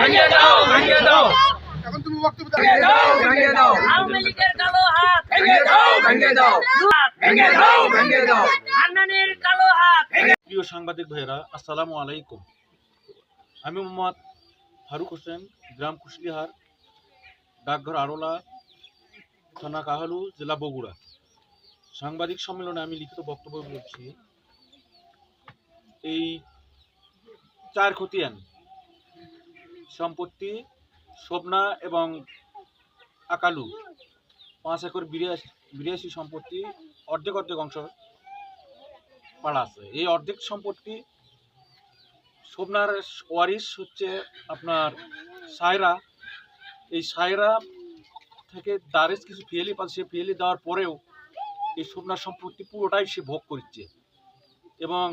ভেঙে দাও ভেঙে দাও। এখন তুমি বক্তব্য ভেঙে দাও ভেঙে দাও। আওয়ামী লীগের কালো হাত। ভেঙে দাও দাও। দাও দাও। আন্নানের কালো হাত। প্রিয় সাংবাদিক ভাইরা আসসালামু আলাইকুম। আমি মোহাম্মদ ফারুক হোসেন গ্রাম কুশলিহার ডাকঘর আরোলা থানা কাহালু জেলা বগুড়া। সাংবাদিক সম্মেলনে আমি লিখিত বক্তব্য বলছি এই চার খতিয়ান সম্পত্তি শোভনা এবং আকালু। পাঁচ একর বিরাশি সম্পত্তি, অর্ধেক অর্ধেক অংশ পাড়া আছে। এই অর্ধেক সম্পত্তি শোভনার ওয়ারিস হচ্ছে আপনার সায়রা। এই সায়রা থেকে দারেজ কিছু ফিয়েলি পাচ্ছে। সে ফিয়েলি দেওয়ার পরেও এই শোভনার সম্পত্তি পুরোটাই সে ভোগ করছে। এবং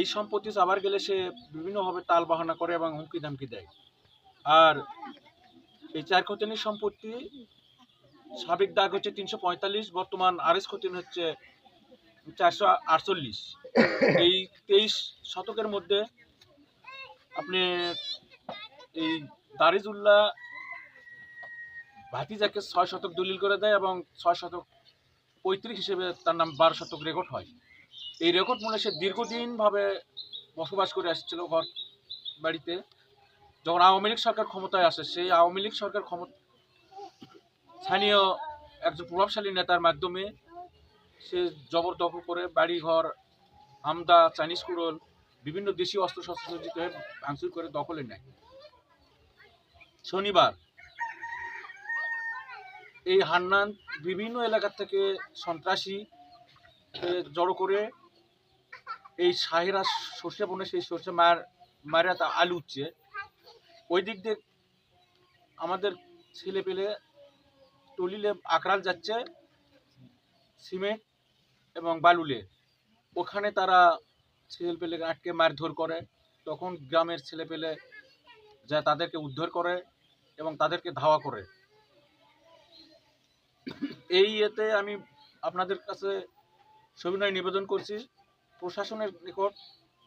এই সম্পত্তি আবার গেলে সে বিভিন্নভাবে তাল বাহানা করে এবং হুমকি ধামকি দেয়। আর এই চার খতিয়ানির সম্পত্তি, সাবেক দাগ হচ্ছে তিনশো পঁয়তাল্লিশ, বর্তমান আরএস খতিয়ান হচ্ছে চারশো আটচল্লিশ। এই তেইশ শতকের মধ্যে আপনি এই দারিজুল্লাহ ভাতিজাকে ছয় শতক দলিল করে দেয় এবং ছয় শতক পঁয়ত্রিশ হিসেবে তার নাম বারো শতক রেকর্ড হয়। এই রেকর্ড মনে সে দীর্ঘদিনভাবে বসবাস করে আসছিল ঘর বাড়িতে। যখন আওয়ামী লীগ সরকার ক্ষমতায় আসে, সেই আওয়ামী লীগ সরকার ক্ষমতা স্থানীয় একজন প্রভাবশালী নেতার মাধ্যমে সে জবরদখল করে বাড়িঘর, আমদা, চাইনিজ কুড়োল, বিভিন্ন দেশীয় অস্ত্র শস্ত্র সজ্জিত হয়ে ভাঙচুর করে দখলে নেয়। শনিবার এই হান্নান বিভিন্ন এলাকা থেকে সন্ত্রাসী জড়ো করে এই সাহেরা সর্ষে বনে সেই সর্ষে মার মারা তা আলু উঠছে ওই দিক দিয়ে আমাদের ছেলে পেলে টলিলে আকরাল যাচ্ছে সিমেন্ট এবং বালুলে। ওখানে তারা ছেলেপেলে আটকে মারধর করে। তখন গ্রামের ছেলে পেলে যা তাদেরকে উদ্ধার করে এবং তাদেরকে ধাওয়া করে। এই ইয়েতে আমি আপনাদের কাছে সবিনয় নিবেদন করছি। প্রশাসনের নিকট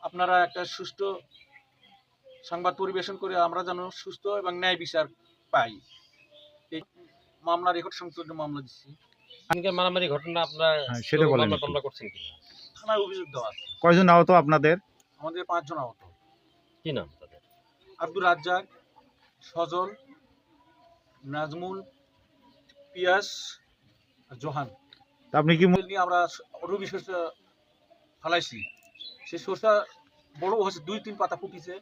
আপনারা একটা সুষ্ঠু সংবাদ পরিবেশন করে আমরা যেন সুস্থ এবং ন্যায় বিচার পাই। এই মামলা রেকর্ড সংশোধন মামলা দিচ্ছি মারামারি ঘটনা আপনার হ্যাঁ, সেটা বলেন মামলা করছেন কিনা? থানায় অভিযোগ দেওয়া আছে। কয়জন আহত আপনাদের? আমাদের পাঁচজন আহত। কি নাম তাদের? আব্দুর রাজ্জাক সজল নাজমুল পিয়াস জোহান। তা আপনি কি আমরা রবি ফালাইছি। সেই সর্ষা বড় হয়েছে দুই তিন পাতা ফুটিছে।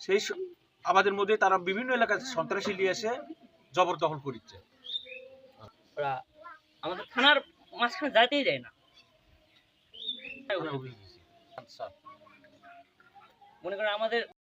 সেই আমাদের মধ্যে তারা বিভিন্ন এলাকায় সন্ত্রাসী নিয়ে এসে জবরদখল করিচ্ছে। ওরা আমাদের থানার মাঝখানে যাইতেই দেয় না। আচ্ছা। মনে করেন আমাদের